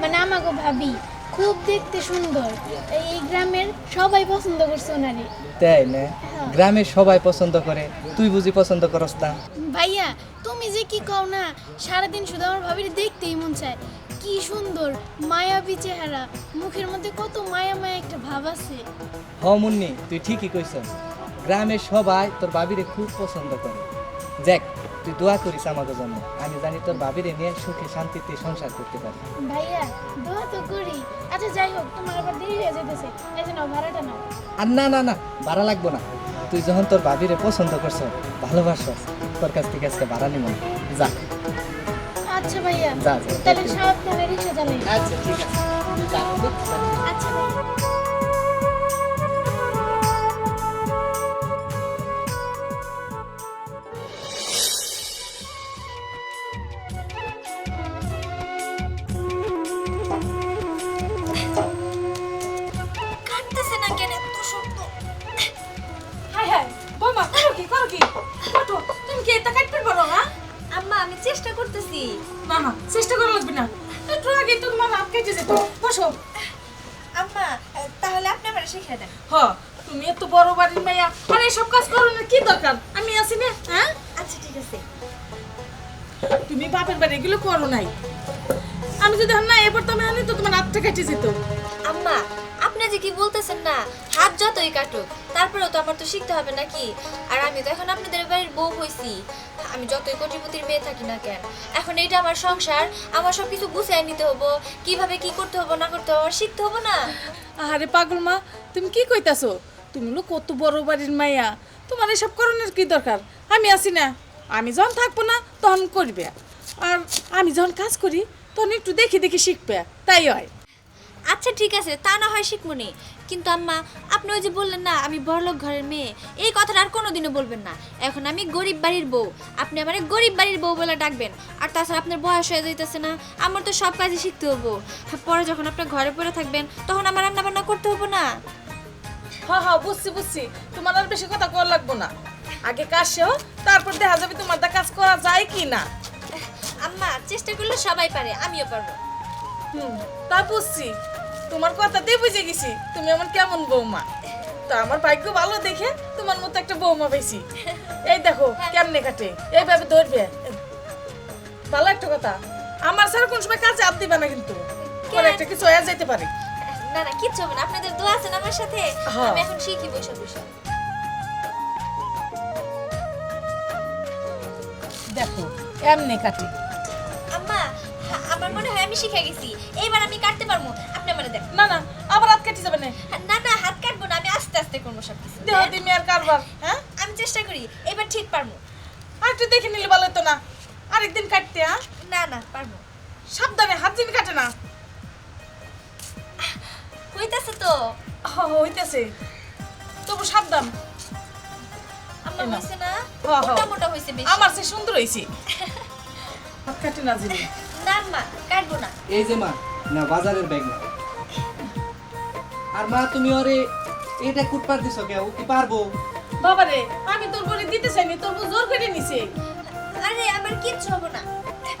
মানে আমাকে ভাবি খুব দেখতে সুন্দর। এই গ্রামের সবাই পছন্দ করছে ওনারে তাই না? গ্রামে সবাই পছন্দ করে। তুই বুঝি পছন্দ করস না? ভাইয়া তুমি যে কি কও না সারাদিন শুধু আমার ভাবির দেখতেই মন চায়। কি সুন্দর মায়াবী চেহারা। মুখের মধ্যে কত মায়া মায়া একটা ভাব আছে। হ মুন্নি তুই ঠিকই কইছস। গ্রামের সবাই তোর বাবিরে খুব পছন্দ করে। দেখ তুই দোয়া করিস আমাকে জন্য। আমি জানি তোর বাবিরে নিয়ে সুখে শান্তিতে সংসার করতে পারি। ভাইয়া দোয়া তো করি। আচ্ছা যাই হোক তোমার আবার দেরি হয়ে যেতেছে এই যে নাও ভাড়াটা নাও। আর না না না ভাড়া লাগবো না। তুই যখন তোর বাবিরে পছন্দ করছ ভালোবাসস তোর কাছ থেকে আজকে ভাড়া নিব। যা। আচ্ছা ভাইয়া। যা, যা। তাহলে রিক্সা চালাই। আচ্ছা ঠিক আছে। আচ্ছা না না চেষ্টা করা লাগবে না। একটু আগে তো তোমার হাত কেটে যেত বসো। আম্মা তাহলে আপনি আমার শিখিয়ে দেন। হ তুমি এত বড় বাড়ির মাইয়া। আর এইসব কাজ করো না কি দরকার? আমি আছি না হ্যাঁ? আচ্ছা ঠিক আছে। তুমি বাপের বাড়ি এগুলো করো নাই। আমি যদি না এবার তো আমি তো তোমার হাতটা কেটে যেত আম্মা আপনি যে কি বলতেছেন না হাত যতই কাটুক তারপরেও তো আমার তো শিখতে হবে নাকি? আর আমি তো এখন আপনাদের বাড়ির বউ হইছি। আমি যতই কোটিপতির মেয়ে থাকি না কেন এখন এইটা আমার সংসার আমার সব কিছু গুছিয়ে নিতে হব। কীভাবে কি করতে হব না করতে হব শিখতে হব না। আরে পাগল মা তুমি কি কইতাছো? তুমি লোক কত বড় বাড়ির মাইয়া। তোমার এসব করণের কি দরকার? আমি আছি না। আমি যখন থাকব না তখন করবে। আর আমি যখন কাজ করি তখন একটু দেখি দেখি শিখবে। তাই হয়। আচ্ছা ঠিক আছে। তা না হয় শিখমনি কিন্তু আম্মা আপনি ওই যে বললেন না আমি বড়লোক ঘরের মেয়ে। এই কথাটা আর কোনোদিনও বলবেন না। এখন আমি গরিব বাড়ির বউ। আপনি আমার গরিব বাড়ির বউ বলে ডাকবেন। আর তাছাড়া আপনার বয়স হয়ে যাইতেছে না। আমার তো সব কাজই শিখতে হব। পরে যখন আপনার ঘরে পড়ে থাকবেন তখন আমার রান্না বান্না করতে হব না। হ্যাঁ হ্যাঁ বুঝছি বুঝছি। তোমার আর বেশি কথা করা লাগবো না। আগে কাজ শেও তারপর দেখা যাবে তোমার দা কাজ করা যায় কি না। আম্মা চেষ্টা করলে সবাই পারে আমিও পারব। হুম তা বুঝছি। তোমার কথাতেই বুঝে গেছি তুমি আমার কেমন বৌমা। তা আমার ভাগ্য ভালো দেখে তোমার মতো একটা বৌমা পেয়েছি এই দেখো কেমনে কাটে? এইভাবে ধরবে। ভালো একটা কথা আমার স্যার কোন সময় কাজে আপ দিবে না কিন্তু। একটা কিছু হয়ে যেতে পারে। না না কিচ্ছু হবে না আপনাদের দোয়া আছেন আমার সাথে? হ্যাঁ। আমি এখন শিখি বসে বসে। দেখো এমনি কাটে। আম্মা আমার মনে হয় আমি শিখে গেছি। এইবার আমি কাটতে পারব। আপনি আমার না না আবার হাত কেটে যাবে না। না না হাত কাটবো না আমি আস্তে আস্তে করব সব কিছু দেহ দিমি আর কারবার হ্যাঁ? আমি চেষ্টা করি এবার ঠিক পারব। আর একটু দেখে নিলে ভালো হতো না। আরেকদিন কাটতে হ্যাঁ? না না পারব। সাবধানে হাত দিন কাটে না। হইতাছে তো। হইতেছে। তবু সাবধান। আমার হইছে না হ্যাঁ, হ্যাঁ। মোটা মোটা হইছে বেশি। আমার সে সুন্দর হয়েছে হাত কাটে না জিনি না মা কাটবো না। এই যে মা না বাজারের ব্যাগ না। আর মা তুমি ওরে এটা কুটপার দিছো কে ও কি পারব? বাবারে আমি তোর করে দিতে চাইনি তোর বউ জোর করে নিছে। আরে আমার কিচ্ছু হব না।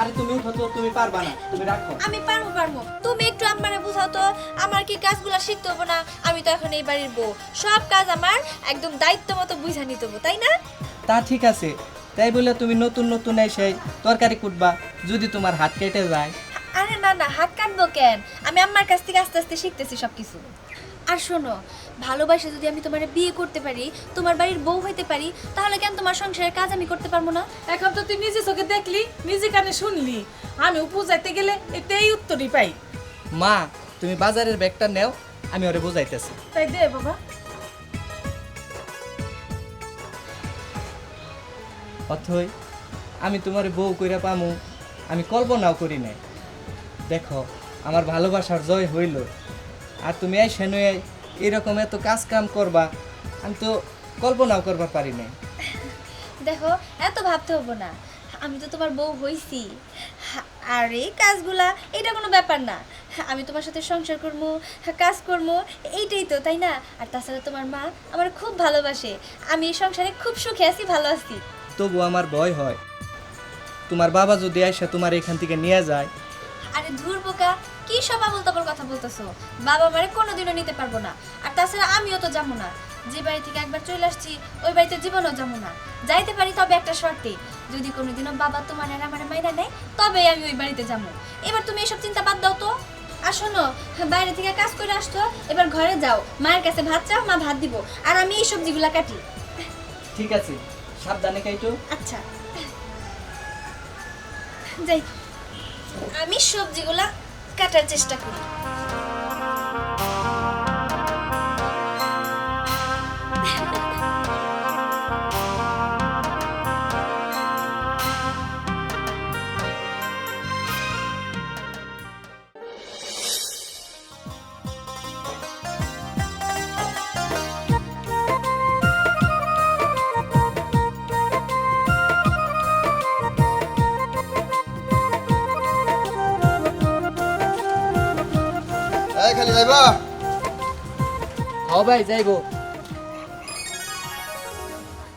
আরে তুমি উঠো তো তুমি পারবা না তুমি রাখো আমি পারব পারব। তুমি একটু আমারে বুঝাও তো আমার কি কাজগুলো শিখতে হব না? আমি তো এখন এই বাড়ির বউ। সব কাজ আমার একদম দায়িত্ব মতো বুঝা নিতে হব তাই না? তা ঠিক আছে। তাই বলে তুমি নতুন নতুন এসে তরকারি কুটবা যদি তোমার হাত কেটে যায়। আরে না না হাত কাটবো কেন? আমি আম্মার কাছ থেকে আস্তে আস্তে শিখতেছি সব কিছু আর শোনো ভালোবাসে যদি আমি তোমার বিয়ে করতে পারি তোমার বাড়ির বউ হইতে পারি তাহলে কেন তোমার সংসারের কাজ আমি করতে পারব না? এখন তো তুই নিজে চোখে দেখলি নিজে কানে শুনলি। আমি বুঝাইতে গেলে এতেই উত্তরই পাই। মা তুমি বাজারের ব্যাগটা নেও আমি ওরে বুঝাইতেছি। তাই দে বাবা। অথই আমি তোমার বউ কইরা পামু আমি কল্পনাও করি নাই। দেখো আমার ভালোবাসার জয় হইল। আর তুমি এই সেনই এরকম এত কাজ কাম করবা আমি তো কল্পনাও করবার পারি নাই। দেখো এত ভাবতে হব না। আমি তো তোমার বউ হইছি। আর এই কাজগুলা এটা কোনো ব্যাপার না। আমি তোমার সাথে সংসার করব কাজ করব এইটাই তো তাই না? আর তাছাড়া তোমার মা আমার খুব ভালোবাসে। আমি এই সংসারে খুব সুখে আছি ভালো আছি। তবু আমার ভয় হয়। তোমার বাবা যদি আইসা তোমার এখান থেকে নিয়ে যায়। আরে ধুর বোকা কি সব আবল তাবল কথা বলতেছো? বাবা মারে কোনোদিনও নিতে পারব না। আর তাছাড়া আমিও তো যাব না। যে বাড়ি থেকে একবার চলে আসছি ওই বাড়িতে জীবনও যাব না। যাইতে পারি তবে একটা শর্তে যদি কোনোদিনও বাবা তোমার আর আমার মাইনা নেয় তবেই আমি ওই বাড়িতে যাব। এবার তুমি এসব চিন্তা বাদ দাও তো। আর শোনো বাইরে থেকে কাজ করে আসতো এবার ঘরে যাও। মায়ের কাছে ভাত চাও মা ভাত দিব। আর আমি এই সবজিগুলা কাটি। ঠিক আছে সাবধানে খাইতো। আচ্ছা। যাই আমি সবজিগুলা কাটার চেষ্টা করি। খালি যাইবা? হ ভাই যাইবো।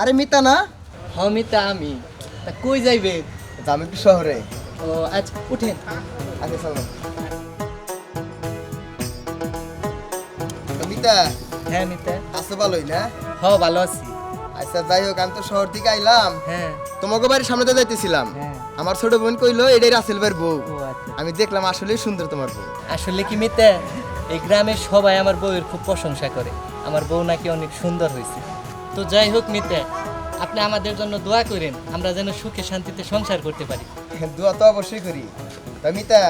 আরে মিতা না? হমিতা আমি। তা কই যাইবে? আমি একটু শহরে? ও আচ্ছা উঠেন। আচ্ছা চলো। মিতা হ্যাঁ মিতা। আসতে ভালোই না? হ ভালো আছি। আচ্ছা যাই হোক আমি তো শহর থেকে আইলাম। হ্যাঁ। তোমাকে বাড়ির সামনে দিয়ে যাইতেছিলাম। হ্যাঁ। আমার ছোট বোন কইলো এটাই রাসেল ভাইয়ের বউ। আচ্ছা। আমি দেখলাম আসলেই সুন্দর তোমার বউ। আসলে কি মিতা? এই গ্রামের সবাই আমার বউয়ের খুব প্রশংসা করে। আমার বউ নাকি অনেক সুন্দর হয়েছে। তো যাই হোক মিতা আপনি আমাদের জন্য দোয়া করেন আমরা যেন সুখে শান্তিতে সংসার করতে পারি। দোয়া তো অবশ্যই করি। তা মিতা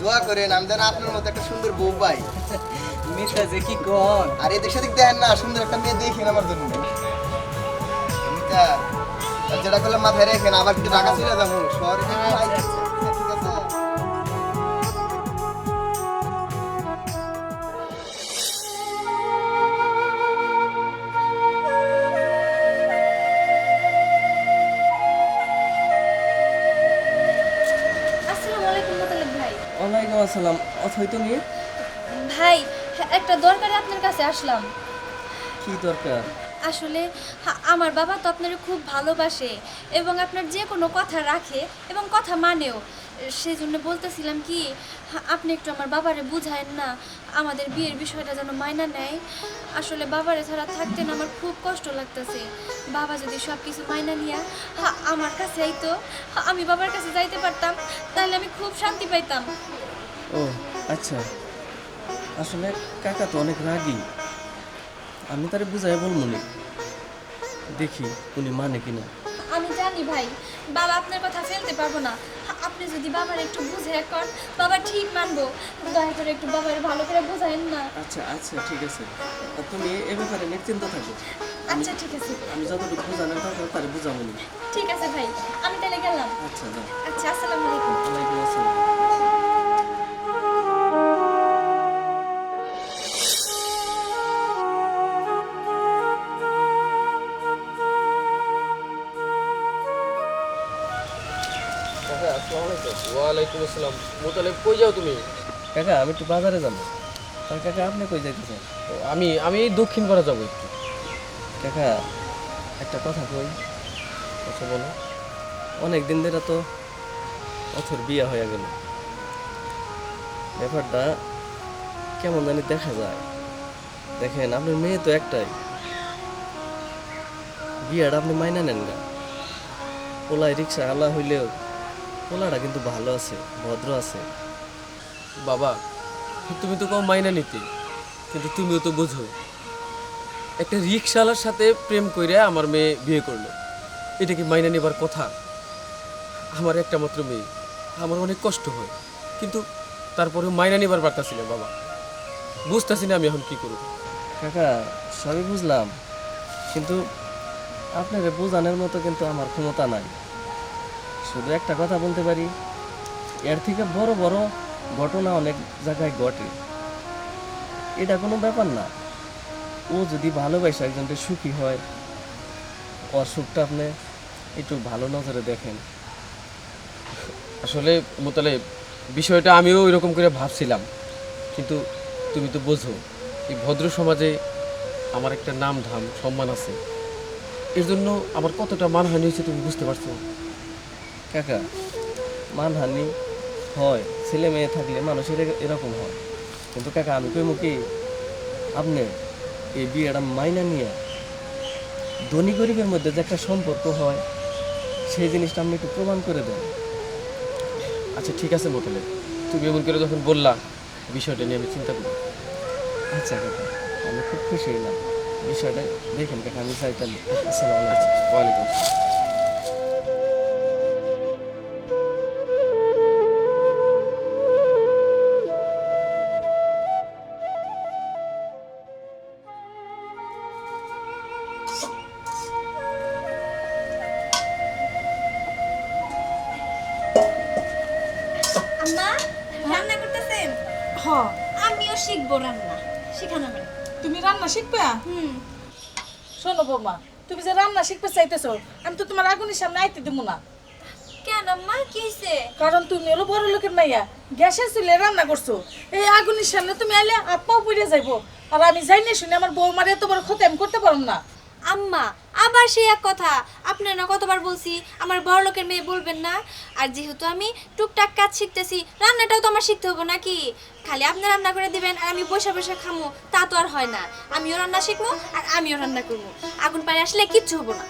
দোয়া করেন আমি যেন আপনার মতো একটা সুন্দর বউ পাই। মিতা যে কি কন? আর এদের সাথে দেখেন না সুন্দর একটা মেয়ে দেখেন আমার জন্য। মিতা যেটা করলে মাথায় রেখেন আবার কিন্তু ঢাকা চলে যাব শহরে অথই তুমি? ভাই একটা দরকারে আপনার কাছে আসলাম। কি দরকার? আসলে আমার বাবা তো আপনার খুব ভালোবাসে এবং আপনার যে কোনো কথা রাখে এবং কথা মানেও। সেই জন্য বলতেছিলাম কি আপনি একটু আমার বাবারে বুঝায়েন না আমাদের বিয়ের বিষয়টা যেন মায়না নেয়। আসলে বাবারে ছাড়া থাকতেন আমার খুব কষ্ট লাগতেছে। বাবা যদি সব কিছু মায়না নিয়ে আমার কাছে আইতো হা- আমি বাবার কাছে যাইতে পারতাম তাহলে আমি খুব শান্তি পাইতাম। ও আচ্ছা আসলে কাকা তো অনেক রাগী। আমি তারে বুঝাই বলব নি। দেখি উনি মানে কিনা। আমি জানি ভাই বাবা আপনার কথা ফেলতে পারব না। আপনি যদি বাবার একটু বুঝে কর বাবা ঠিক মানবো। দয়া করে একটু বাবার ভালো করে বুঝাইন না। আচ্ছা আচ্ছা ঠিক আছে। তুমি এ ব্যাপারে নিশ্চিন্ত থাকো। আচ্ছা ঠিক আছে। আমি যতটুকু বোঝানোর দরকার তারে বুঝাবো ঠিক আছে ভাই আমি তাহলে গেলাম। আচ্ছা আচ্ছা আসসালামু আলাইকুম। আসসালাম মোতালেব কই যাও তুমি? কাকা আমি একটু বাজারে যাব। তার কাকা আপনি কই যাইতেছেন? আমি আমি দক্ষিণ পাড়া যাব একটু। কাকা একটা কথা কই? কথা বলো। অনেক দিন ধরে তো অথর বিয়ে হয়ে গেল। ব্যাপারটা কেমন জানি দেখা যায়। দেখেন আপনার মেয়ে তো একটাই। বিয়েটা আপনি মাইনা নেন গা পোলায় রিক্সা আলা হইলেও পোলাটা কিন্তু ভালো আছে ভদ্র আছে। বাবা তুমি তো কম মাইনা নিতে কিন্তু তুমিও তো বোঝো। একটা রিক্সাওয়ালার সাথে প্রেম করে আমার মেয়ে বিয়ে করল এটা কি মাইনা নেবার কথা? আমার একটা মাত্র মেয়ে আমার অনেক কষ্ট হয় কিন্তু তারপরে মাইনা নেবার পারতাছি না বাবা। বুঝতেছি না আমি এখন কি করব। কাকা সবই বুঝলাম কিন্তু আপনাকে বোঝানোর মতো কিন্তু আমার ক্ষমতা নাই। শুধু একটা কথা বলতে পারি, এর থেকে বড় বড় ঘটনা অনেক জায়গায় ঘটে। এটা কোনো ব্যাপার না। ও যদি ভালোবাসে একজনকে সুখী হয়, ওর সুখটা আপনি একটু ভালো নজরে দেখেন। আসলে মোতালে, বিষয়টা আমিও ওইরকম করে ভাবছিলাম। কিন্তু তুমি তো বোঝো, এই ভদ্র সমাজে আমার একটা নাম ধাম সম্মান আছে। এর জন্য আমার কতটা মানহানি হয়েছে তুমি বুঝতে পারছ? কাকা মানহানি হয় ছেলে মেয়ে থাকলে মানুষের এরকম হয়। কিন্তু কাকা আমি কইমু কি আপনি এই বিয়েটা মাইনা নিয়ে ধনী গরিবের মধ্যে যে একটা সম্পর্ক হয় সেই জিনিসটা আপনি একটু প্রমাণ করে দেন। আচ্ছা ঠিক আছে মোটেলে। তুমি এমন করে যখন বললা বিষয়টা নিয়ে আমি চিন্তা করি। আচ্ছা কাকা আমি খুব খুশি হইলাম। বিষয়টা দেখেন কাকা আমি চাইতাম আসসালামু আলাইকুম। ওয়ালাইকুম আসসালাম। চাইতেছো আমি তো তোমার আগুনের সামনে আইতে দেবো না। কেন আম্মা? কি কারণ তুমি হলো বড় লোকের মাইয়া। গ্যাসের চুলে রান্না করছ। এই আগুনের সামনে তুমি আইলে আত্মাও পুড়ে যাইবো। আর আমি যাই না শুনে আমার বৌমার এত বড় ক্ষতি আমি করতে পারব না। আম্মা আবার সেই এক কথা। আপনার না কতবার বলছি আমার বড় লোকের মেয়ে বলবেন না? আর যেহেতু আমি টুকটাক কাজ শিখতেছি রান্নাটাও তো আমার শিখতে হবে নাকি? খালি আপনি রান্না করে দিবেন আর আমি বসে বসে খামো তা তো আর হয় না। আমিও রান্না শিখব আর আমিও রান্না করব। আগুন পাড়ে আসলে কিচ্ছু হব না।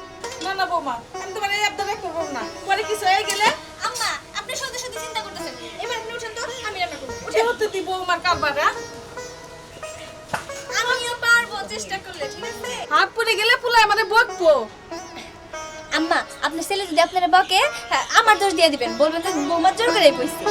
না না বৌমা আমি তোমার এই আবদারটা করব না। পরে কিছু হয়ে গেলে আম্মা আপনি সত্যি সত্যি চিন্তা করতেছেন। এবার আপনি উঠেন তো আমি রান্না করব। দিব আমার কারবার হ্যাঁ? আমিও পারব চেষ্টা করলে ঠিক আছে? হাত পুড়ে গেলে বকবো। আম্মা আপনার ছেলে যদি আপনারা বকে হ্যাঁ, আমার দোষ দিয়ে দিবেন। বলবেন তো বৌমার জোর করে বসছি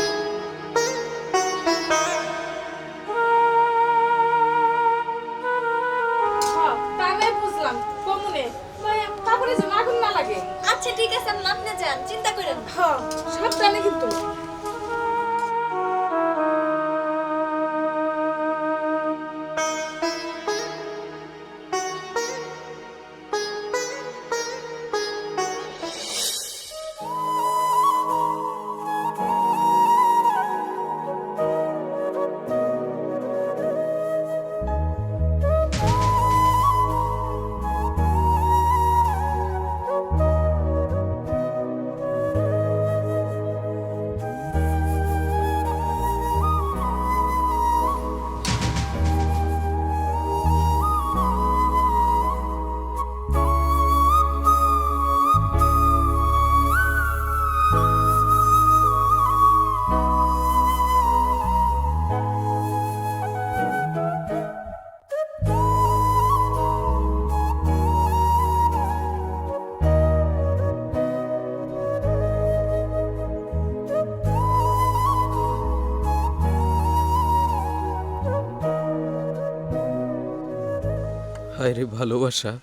হায় ভালোবাসা।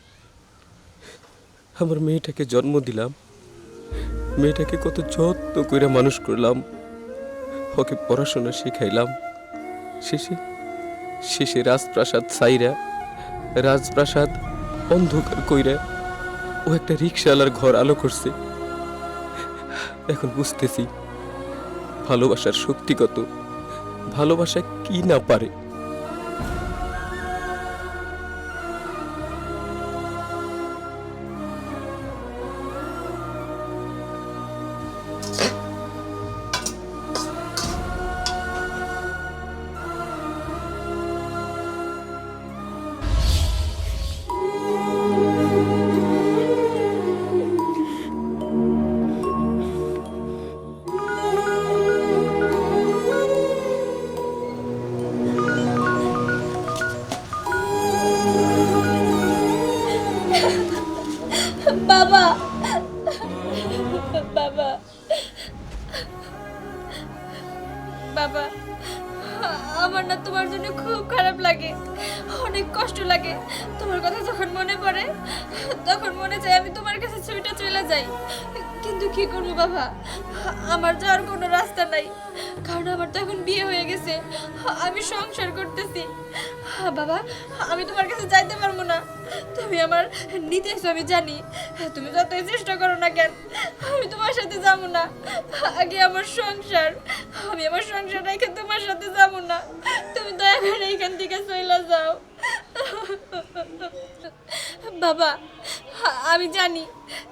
আমার মেয়েটাকে জন্ম দিলাম। মেয়েটাকে কত যত্ন করে মানুষ করলাম। ওকে পড়াশোনা শিখাইলাম। শেষে শেষে রাজপ্রাসাদ সাইরা রাজপ্রাসাদ অন্ধকার কইরা ও একটা রিক্সাওয়ালার ঘর আলো করছে। এখন বুঝতেছি ভালোবাসার শক্তি কত। ভালোবাসা কি না পারে। সংসার করতেছি। বাবা, আমি তোমার কাছে যাইতে পারব না। তুমি আমার নিতে আমি জানি। তুমি যতই চেষ্টা করো না কেন, আমি তোমার সাথে যাব না। আগে আমার সংসার, আমি আমার সংসার রেখে তোমার সাথে যাব না। তুমি দয়া করে এখান থেকে চলে যাও। বাবা, আমি জানি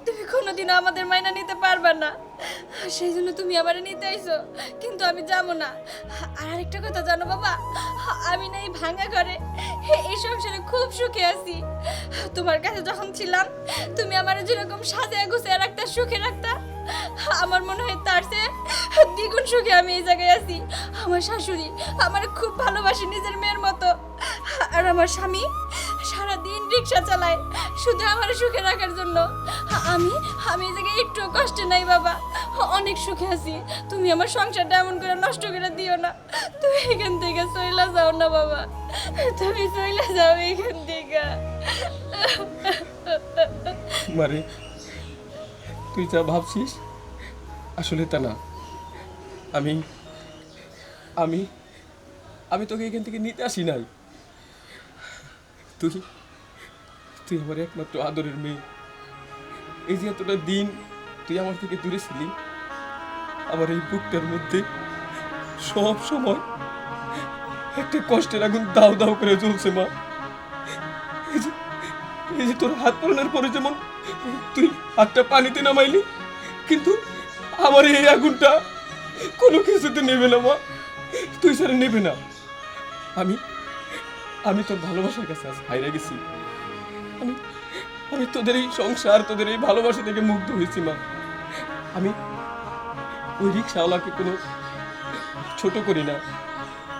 তুমি কোনোদিনও আমাদের মাইনা নিতে পারবে না। সেই জন্য তুমি আমার নিতে আইছো, কিন্তু আমি যাব না। আর আরেকটা কথা জানো বাবা, আমি না এই ভাঙা ঘরে, এই সংসারে খুব সুখে আছি। তোমার কাছে যখন ছিলাম, তুমি আমার যেরকম সাজে গুছিয়ে রাখতা, সুখে রাখতা আমার মনে হয় তার চেয়ে দ্বিগুণ সুখে আমি এই জায়গায় আছি। আমার শাশুড়ি আমার খুব ভালোবাসে নিজের মেয়ের মতো। আর আমার স্বামী সারা দিন রিক্সা চালায়, শুধু আমার সুখে রাখার জন্য। আমি আমি এই জায়গায় একটু কষ্টে নাই বাবা। অনেক সুখে আছি। তুমি আমার সংসারটা এমন করে নষ্ট করে দিও না। তুমি এখান থেকে চইলা যাও না বাবা। তুমি চইলা যাও এখান থেকে। তুই যা ভাবছিস, আসলে তা না। আমি আমি আমি তোকে এখান থেকে নিতে আসি নাই। তুই তুই আমার একমাত্র আদরের মেয়ে। এই যে এতটা দিন তুই আমার থেকে দূরে ছিলি, আমার এই বুকটার মধ্যে সব সময় একটা কষ্টের আগুন দাও দাও করে চলছে মা। এই যে তোর হাত পড়ানোর পরে যেমন তুই হাতটা পানিতে নামাইলি, কিন্তু আমার এই আগুনটা কোনো কিছুতে নেবে না মা। তুই স্যার নেবে না। আমি আমি তোর ভালোবাসার কাছে আজ হাইরে গেছি। আমি আমি তোদের এই সংসার, তোদের এই ভালোবাসা থেকে মুগ্ধ হয়েছি মা। আমি ওই রিক্সাওয়ালাকে কোনো ছোট করি না।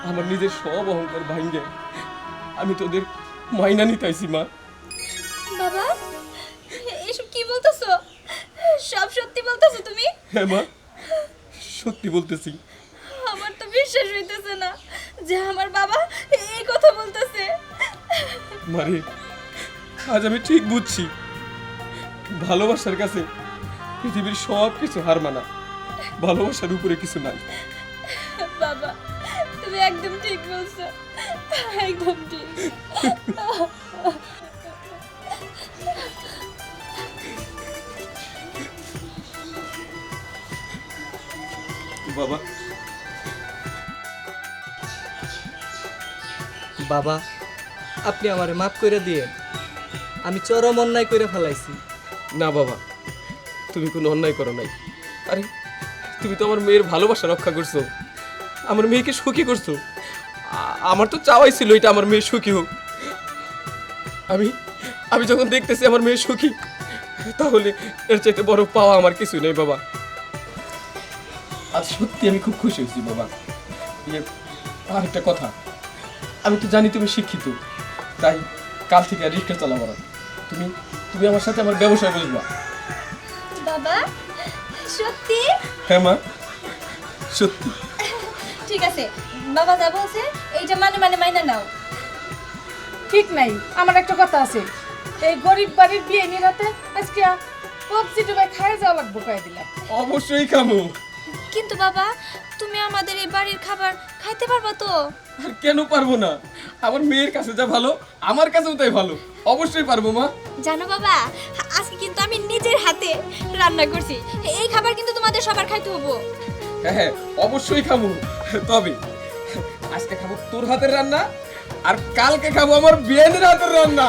আমার নিজের সব অহংকার ভাঙ্গে আমি তোদের মাইনা নিতাইছি মা। হ্যাঁ মা। সত্যি বলতেছি। আমার তো বিশ্বাস হইতেছে না যে আমার বাবা এই কথা বলতেছে। মারে আজ আমি ঠিক বুঝছি। ভালোবাসার কাছে পৃথিবীর সব কিছু হার মানা। ভালোবাসার উপরে কিছু নাই। বাবা তুমি একদম ঠিক বলছো। একদম ঠিক। বাবা। বাবা আপনি আমারে মাফ করে দিয়ে আমি চরম অন্যায় করে ফেলাইছি। না বাবা তুমি কোনো অন্যায় করো নাই। আরে তুমি তো আমার মেয়ের ভালোবাসা রক্ষা করছ। আমার মেয়েকে সুখী করছ। আমার তো চাওয়াই ছিল এটা আমার মেয়ে সুখী হোক। আমি আমি যখন দেখতেছি আমার মেয়ে সুখী তাহলে এর চাইতে বড় পাওয়া আমার কিছু নেই বাবা। আজ সত্যি আমি খুব খুশি হয়েছি বাবা। ইয়ে, আর একটা কথা। আমি তো জানি তুমি শিক্ষিত তাই কাল থেকে আর রিক্সা চালাবো না তুমি তুমি আমার সাথে আমার ব্যবসায় বসবা। বাবা সত্যি? হ্যাঁ মা সত্যি। ঠিক আছে বাবা যা বলছে এইটা মানে মানে মাইনা নাও। ঠিক নাই আমার একটা কথা আছে। এই গরিব বাড়ির বিয়ে নিরাতে আজকে পবজি ডুবাই খায় যাওয়া লাগবো কয়ে দিলাম। অবশ্যই কামু কিন্তু বাবা তুমি আমাদের এই বাড়ির খাবার খাইতে পারবা তো? আর কেন পারব না? আমার মেয়ের কাছে যা ভালো আমার কাছেও তাই ভালো। অবশ্যই পারব মা। জানো বাবা আজকে কিন্তু আমি নিজের হাতে রান্না করছি। এই খাবার কিন্তু তোমাদের সবার খাইতে হব। হ্যাঁ হ্যাঁ অবশ্যই খাব। তবে আজকে খাব তোর হাতের রান্না আর কালকে খাব আমার বিয়ানের হাতের রান্না।